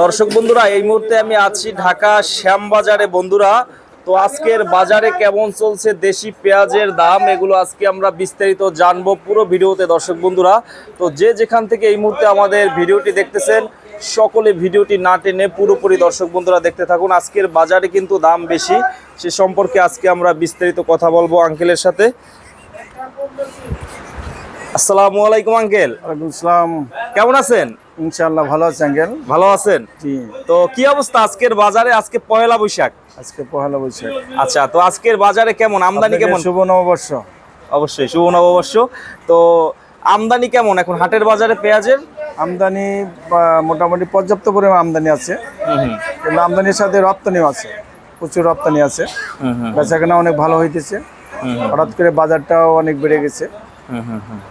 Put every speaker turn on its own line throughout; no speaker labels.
দর্শক বন্ধুরা এই মুহূর্তে আমি আছি ঢাকা শ্যামবাজারে। বন্ধুরা তো আজকের বাজারে কেমন চলছে দেশি পেঁয়াজের দাম এগুলো আজকে আমরা বিস্তারিত জানব পুরো ভিডিওতে দর্শক বন্ধুরা। তো যে যেখান থেকে এই মুহূর্তে আমাদের ভিডিওটি দেখতেছেন সকলে ভিডিওটি না টেনে পুরোপুরি দর্শক বন্ধুরা দেখতে থাকুন। আজকের বাজারে কিন্তু দাম বেশি সে সম্পর্কে আজকে আমরা বিস্তারিত কথা বলব আঙ্কেলের সাথে। আসসালামু আলাইকুম আঙ্কেল। কেমন আছেন?
ইনশাআল্লাহ ভালো আছে আঙ্কেল।
ভালো আছেন?
জি।
তো কি অবস্থা আজকের বাজারে? আজকে পয়লা বৈশাখ।
আজকে পহেলা বৈশাখ।
আচ্ছা তো আজকের বাজারে কেমন? আমদানি কেমন?
শুভ নববর্ষ।
অবশ্যই শুভ নববর্ষ। তো আমদানি কেমন? এখন হাটের বাজারে পেঁয়াজের?
আমদানি মোটামুটি পর্যাপ্ত পরিমাণ আমদানি আছে। কিন্তু আমদানির সাথে রপ্তানিও আছে। প্রচুর রপ্তানি আছে। বেচাকেনা অনেক ভালো হইতেছে। হঠাৎ করে বাজারটাও অনেক বেড়ে গেছে।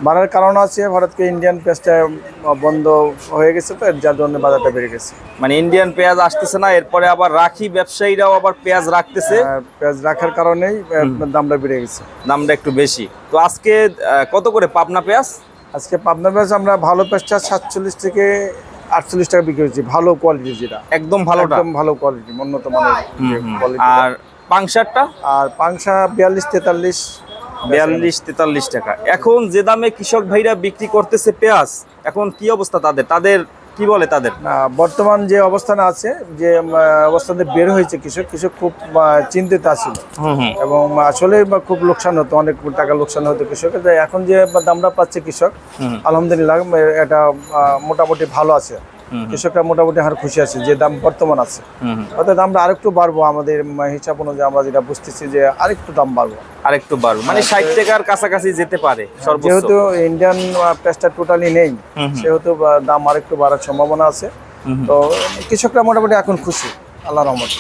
বাড়ার কারণ আছে ভারতকে ইন্ডিয়ান পেঁয়াজটা বন্ধ হয়ে গেছে তো যার জন্য বাজারটা বেড়ে গেছে।
মানে ইন্ডিয়ান পেঁয়াজ আসতেছে না এরপরে আবার রাখি ব্যবসায়ীরাও আবার পেঁয়াজ রাখতেছে।
পেঁয়াজ রাখার কারণেই দামটা বেড়ে গেছে।
দামটা একটু বেশি। তো আজকে কত করে পাবনা পেঁয়াজ?
আজকে পাবনা পেঁয়াজ আমরা ভালো পেঁয়াজটা সাতচল্লিশ থেকে আটচল্লিশ টাকা বিক্রি হচ্ছে ভালো কোয়ালিটি যেটা।
একদম ভালো
একদম ভালো কোয়ালিটি উন্নত মানের কোয়ালিটি
আর পাংশারটা?
আর পাংশা বিয়াল্লিশ তেতাল্লিশ।
বিয়াল্লিশ তেতাল্লিশ টাকা। এখন যে দামে কৃষক ভাইরা বিক্রি করতেছে পেঁয়াজ এখন কি অবস্থা তাদের? তাদের কি বলে তাদের?
না, বর্তমান যে অবস্থান আছে যে উম, অবস্থানে বের হয়েছে কৃষক কৃষক খুব চিন্তিত আছিল
হুম
এবং আসলে বা খুব লোকসান হতো অনেক টাকা লোকসান হতো কৃষকের এখন যে দামটা পাচ্ছে কৃষক আলহামদুলিল্লাহ এটা মোটামুটি ভালো আছে। কৃষকরা মোটামুটি হার খুশি আছে যে দাম বর্তমান আছে। অর্থাৎ আমরা আরেকটু বাড়বো আমাদের হিসাব অনুযায়ী আমরা যেটা বুঝতেছি যে আরেকটু দাম বাড়বো।
আরেকটু বাড়বো। মানে ষাট টাকার কাছাকাছি যেতে পারে
যেহেতু ইন্ডিয়ান পেঁয়াজটা টোটালি নেই। সেহেতু দাম আরেকটু বাড়ার সম্ভাবনা আছে। তো কৃষকরা মোটামুটি এখন খুশি আল্লাহ রহমত।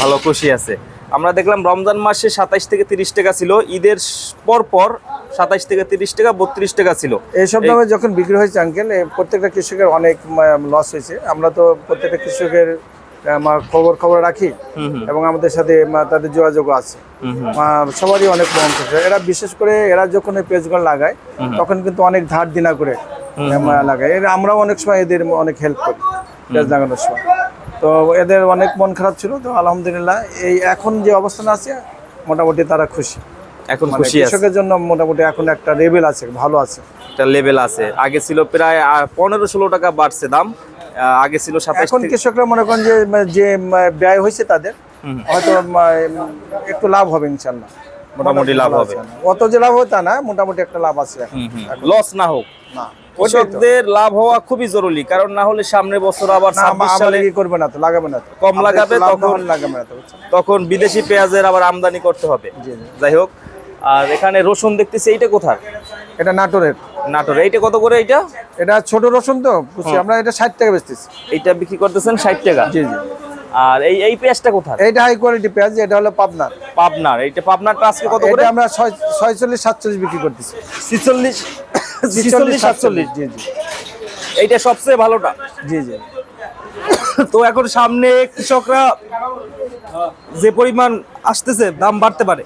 ভালো খুশি আছে। আমরা দেখলাম রমজান মাসে সাতাইশ থেকে তিরিশ টাকা ছিল ঈদের পর পর সাতাইশ থেকে তিরিশ টাকা বত্রিশ টাকা ছিল।
এইসব দামে যখন বিক্রি হয়েছে আঙ্কেল প্রত্যেকটা কৃষকের অনেক লস হয়েছে। আমরা তো প্রত্যেকটা কৃষকের খবর খবর রাখি এবং আমাদের সাথে তাদের যোগাযোগ আছে। সবারই অনেক মন এরা বিশেষ করে এরা যখন এই পেজগুলো লাগায় তখন কিন্তু অনেক ধার দিনা করে লাগায়। এরা আমরাও অনেক সময় এদের অনেক হেল্প করি পেঁয়াজ লাগানোর সময়। তো এদের অনেক মন খারাপ ছিল তো আলহামদুলিল্লাহ এই এখন যে অবস্থান আছে মোটামুটি তারা খুশি।
এখন
মানে
খুশি আছে?
কৃষকের জন্য মোটামুটি এখন একটা লেভেল আছে ভালো আছে।
একটা লেভেল আছে। আগে ছিল প্রায় পনেরো ষোলো টাকা বাড়ছে দাম আগে ছিল
এখন কৃষকরা মনে করেন যে যে ব্যয় হয়েছে তাদের হয়তো একটু লাভ হবে ইনশাল্লাহ।
মোটামুটি লাভ হবে।
অত যে লাভ হয় তা না মোটামুটি একটা লাভ আছে
লস না হোক।
না।
কৃষকদের লাভ হওয়া খুবই জরুরি কারণ না হলে সামনের বছর আবার ছাব্বিশ সালে
করবে না তো লাগাবে না
কম লাগাবে, তখন-
লাগাবে না
তখন বিদেশি পেঁয়াজের আবার আমদানি করতে হবে। যাই হোক আর এখানে রসুন দেখতেছি এইটা কোথায়
এটা নাটোরের।
নাটোর এইটা কত করে এইটা?
এটা ছোট রসুন তো বুঝছি আমরা এটা ষাট টাকা বেচতেছি।
এইটা বিক্রি করতেছেন ষাট টাকা?
জি জি।
আর এই এই পেঁয়াজটা কোথায়
এইটা হাই কোয়ালিটি পেঁয়াজ এটা হলো পাবনার।
পাবনার এইটা পাবনারটা আজকে কত করে?
এটা আমরা ছয়- ছয়চল্লিশ সাতচল্লিশ বিক্রি করতেছি।
ছিচল্লিশ ছিচল্লিশ সাতচল্লিশ।
জি জি।
এইটা সবচেয়ে ভালোটা।
জি জি।
তো এখন সামনে কৃষকরা যে পরিমাণ আসতেছে দাম বাড়তে পারে।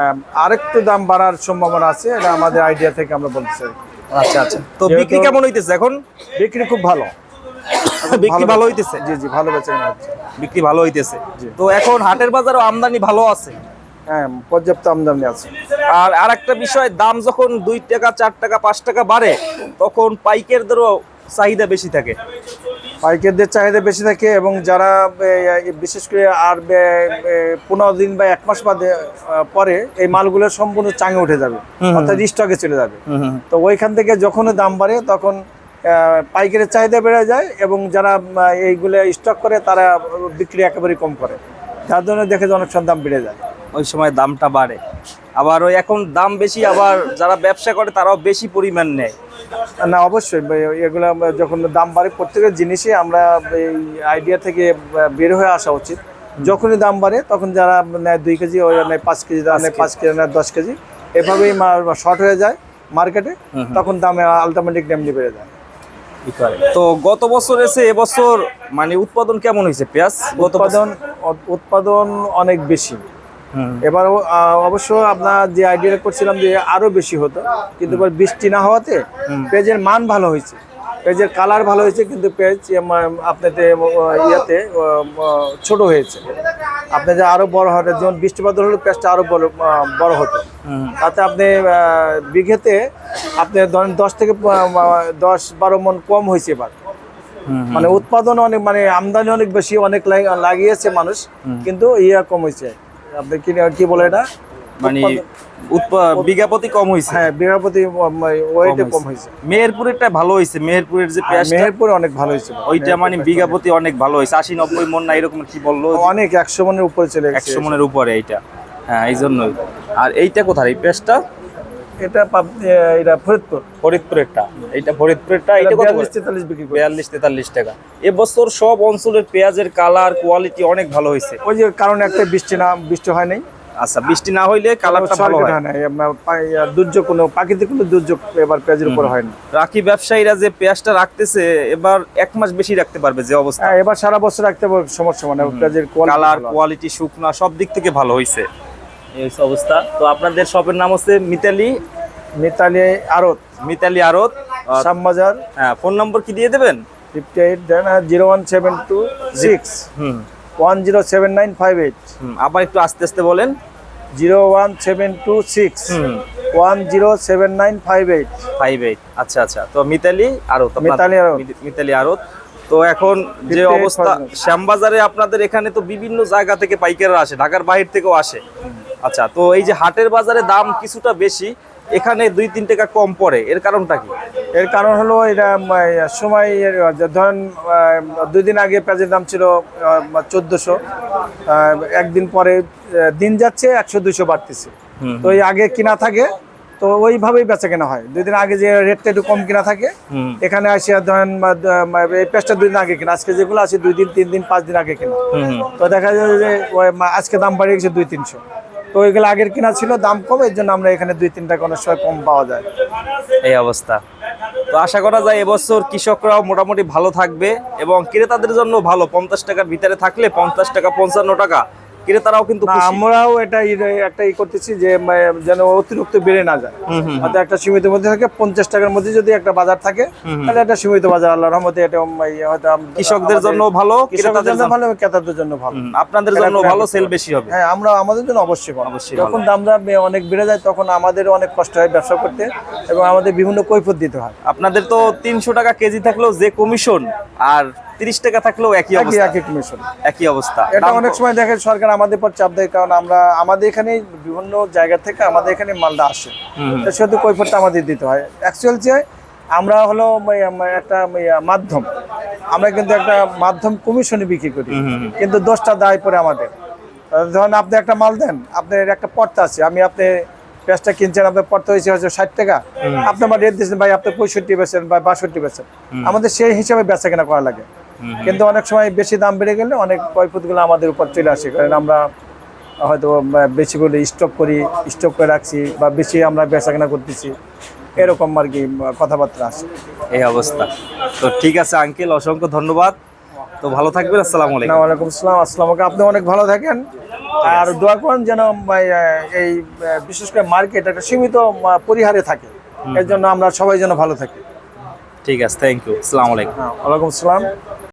আম, আরেকটু দাম বাড়ার সম্ভাবনা আছে এটা আমাদের আইডিয়া থেকে আমরা বলতেছি
আচ্ছা আচ্ছা। তো বিক্রি কেমন হইতেছে এখন?
বিক্রি খুব ভালো।
বিক্রি ভালো হইতেছে?
জি জি ভালো বেচে
বিক্রি ভালো হইতেছে। তো এখন হাটের বাজারও আমদানি ভালো আছে।
হ্যাঁ পর্যাপ্ত আমদানি আছে।
আর আরেকটা বিষয় দাম যখন দুই টাকা চার টাকা পাঁচ টাকা বাড়ে তখন পাইকারদেরও চাহিদা বেশি থাকে।
পাইকারদের চাহিদা বেশি থাকে এবং যারা বিশেষ করে আর পনেরো দিন বা এক মাস বাদে পরে এই মালগুলো সম্পূর্ণ চাঙে উঠে যাবে অর্থাৎ স্টকে চলে যাবে। তো ওইখান থেকে যখনই দাম বাড়ে তখন পাইকারের চাহিদা বেড়ে যায় এবং যারা এইগুলো স্টক করে তারা বিক্রি একেবারে কম করে। যার জন্য দেখে যে অনেক সময় দাম বেড়ে যায়।
ওই সময় দামটা বাড়ে। আবার ওই এখন দাম বেশি আবার যারা ব্যবসা করে তারাও বেশি পরিমাণ নেয়।
না অবশ্যই এগুলো যখন দাম বাড়ে প্রত্যেকের জিনিসই আমরা এই আইডিয়া থেকে বের হয়ে আসা উচিত। যখনই দাম বাড়ে তখন যারা নেয় দুই কেজি ওরা নেয় পাঁচ কেজি যারা নেয় পাঁচ কেজি। নেয় দশ কেজি এভাবেই শর্ট হয়ে যায় মার্কেটে তখন দামে আলটিমেটিক ডেমলি বেড়ে যায়।
তো গত বছর এসে এবছর মানে উৎপাদন কেমন হয়েছে পেঁয়াজ?
উৎপাদন উৎপাদন অনেক বেশি। এবার অবশ্য আপনার যে আইডিয়া করছিলাম যে আরও বেশি হতো কিন্তু এবার বৃষ্টি না হওয়াতে পেঁয়াজের মান ভালো হয়েছে। পেঁয়াজের কালার ভালো হয়েছে কিন্তু এম- আপনাদের ইয়েতে ছোট হয়েছে। আপনাদের আরও বড় হবে যেমন বৃষ্টিপাত হলে পেঁয়াজটা আরও বড় বড় হতো। তাতে আপনি বিঘেতে আপনি ধরেন দশ থেকে দশ বারো মন কম হয়েছে এবার। মানে উৎপাদন অনেক মানে আমদানি অনেক বেশি অনেক লাগ- লাগিয়েছে মানুষ কিন্তু ইয়া কম হয়েছে। আপনি কি কি বলে এটা?
মানে
উৎপাদন-
উৎপা- বিঘা প্রতি কম হয়েছে
হ্যাঁ বিঘাপতি ওয়েটে কম হয়েছে
মেহেরপুরেরটা ভালো হয়েছে মেহেরপুরের যে
আর
পেঁয়াজটা
মেহেরপুরে অনেক ভালো হয়েছে
ওইটা মানে বিঘাপতি অনেক ভালো হয়েছে আশি নব্বই মন না এরকম কি বলল?
অনেক একশো মনের উপরে চলে
একশো মনের উপরে এইটা। হ্যাঁ এই জন্যই আর এইটা কোথায় এই পেঁয়াজটা
এটা এটা ফরিদপুর।
ফরিদপুরেরটা এইটা ফরিদপুরেরটা এইটা কত
বিয়াল্লিশ তেতাল্লিশ বিক্রি করে
বিয়াল্লিশ তেতাল্লিশ টাকা। এবছর সব অঞ্চলের পেঁয়াজের কালার কোয়ালিটি অনেক ভালো হয়েছে।
ওই যে কারণ একটা বৃষ্টি না বৃষ্টি হয় নাই।
আচ্ছা বৃষ্টি না হইলে কালারটা ভালো হয়।
ইয়া, দুর্যোগ কোনো প্রাকৃতিক কোনো দুর্যোগ এবার পেঁয়াজের উপর হয় না।
রাখি ব্যবসায়ীরা যে পেঁয়াজটা রাখতেছে এবার এক মাস বেশি রাখতে পারবে যে অবস্থা।
হ্যাঁ এবার সারা বছর রাখতে পারব, সমস্যা মানে পেঁয়াজের
কালার
কোয়ালিটি
শুকনা সব দিক থেকে ভালো হয়েছে এই অবস্থা। তো আপনাদের শপের নাম হচ্ছে মিতালি
মিতালি আরত।
মিতালি আরত।
শ্যামবাজার।
হ্যাঁ ফোন নম্বর কি দিয়ে দেবেন?
Fifty eight zero one seven two six.
হুম।
One zero seven nine five eight.
হুম আবার একটু আস্তে আস্তে বলেন।
Zero one seven two six.
হুম।
One zero seven nine five eight.
Five eight আচ্ছা আচ্ছা। তো মিতালি আরত
মিতালি আরত।
মিতালি আরত। তো এখন যে অবস্থা শ্যামবাজারে আপনাদের এখানে তো বিভিন্ন জায়গা থেকে পাইকাররা আসে ঢাকার বাহির থেকেও আসে। আচ্ছা তো এই যে হাটের বাজারে দাম কিছুটা বেশি এখানে দুই তিন টাকা কম পড়ে এর কারণটা কি?
এর কারণ হলো এটা সময় ধরেন দুই দিন আগে পেঁয়াজের দাম ছিল চোদ্দোশো একদিন পরে দিন যাচ্ছে একশো দুইশো বাড়তেছে। তো এই আগে কিনা থাকে তো ওইভাবেই বেচা কেনা হয়। দুই দিন আগে যে রেটটা একটু কম কিনা থাকে এখানে আসে ধরেন এই পেঁয়াজটা দুই দিন আগে কিনা আজকে যেগুলো আছে দুই দিন তিন দিন পাঁচ দিন আগে কিনা। তো দেখা যায় যে আজকে দাম বাড়িয়ে গেছে দুই তিনশো। তো ওইগুলো আগের কিনা ছিল, দাম কম, এর জন্য আমরা এখানে দুই, তিনটা কোনো সময় কম পাওয়া যায়।
এই অবস্থা। তো আশা করা যায় এবছর কৃষকরাও মোটামুটি ভালো থাকবে এবং ক্রেতাদের জন্য ভালো। পঞ্চাশ টাকার ভিতরে থাকলে পঞ্চাশ টাকা, পঞ্চান্ন টাকা ক্রেতারাও কিন্তু
আমরাও এটা একটা ই করতেছি যে যেন অতিরিক্ত বেড়ে না যায়। অর্থাৎ একটা সীমিত মধ্যে থাকে পঞ্চাশ টাকার মধ্যে যদি একটা বাজার থাকে তাহলে একটা সীমিত বাজার আল্লাহ রহমতে এটা ইয়ে হয়তো
কৃষকদের জন্য ভালো
কৃষকদের জন্য ভালো ক্রেতাদের জন্য ভালো।
আপনাদের জন্য ভালো সেল বেশি হবে।
হ্যাঁ আমরা আমাদের জন্য অবশ্যই
অবশ্যই
যখন দামটা বে- অনেক বেড়ে যায় তখন আমাদের অনেক কষ্ট হয় ব্যবসা করতে এবং আমাদের বিভিন্ন কৈফত দিতে হয়।
আপনাদের তো তিনশো টাকা কেজি থাকলেও যে কমিশন আর তিরিশ টাকা থাকলেও একই অবস্থা।
একই কমিশন
একই অবস্থা।
এটা অনেক সময় দেখে সরকার আমাদের পর চাপ দেয় কারণ আমরা আমাদের এখানে বিভিন্ন জায়গা থেকে আমাদের এখানে মালটা আসে। তো সেহেতু কৈফতটা আমাদের দিতে হয়। অ্যাকচুয়াল যে আমরা হলো একটা মাধ্যম। আমরা কিন্তু একটা মাধ্যম কমিশনে বিক্রি করি। কিন্তু দশটা দায় পরে আমাদের। ধরেন আপনি একটা মাল দেন আপনার একটা পর্তা আছে। আমি আপনি পেঁয়াজটা কিনছেন আপনার পর্তা হয়েছে হচ্ছে ষাট টাকা। আপনি আমার রেট দিয়েছেন ভাই আপনি পঁয়ষট্টি বেছেন বা বাষট্টি বেছেন আমাদের সেই হিসাবে বেচা কেনা করা লাগে। কিন্তু অনেক সময় বেশি দাম বেড়ে গেলে অনেক কৈফতগুলো আমাদের উপর চলে আসে। কারণ আমরা হয়তো বেশি করে স্টক করি স্টক করে রাখছি বা বেশি আমরা বেচা কেনা করতেছি। এরকম আর কি কথাবার্তা আসে
এই অবস্থা। তো ঠিক আছে আঙ্কেল অসংখ্য ধন্যবাদ। তো ভালো থাকবেন আসসালামু আলাইকুম।
ওয়ালাইকুম আসসালাম আসসালাম আপনি অনেক ভালো থাকেন। আর দোয়া করেন যেন এই বিশেষ করে মার্কেট একটা সীমিত পরিহারে থাকে। এর জন্য আমরা সবাই যেন ভালো থাকি।
ঠিক আছে থ্যাংক ইউ আসসালামু আলাইকুম।
হ্যাঁ ওয়ালাইকুম আসসালাম।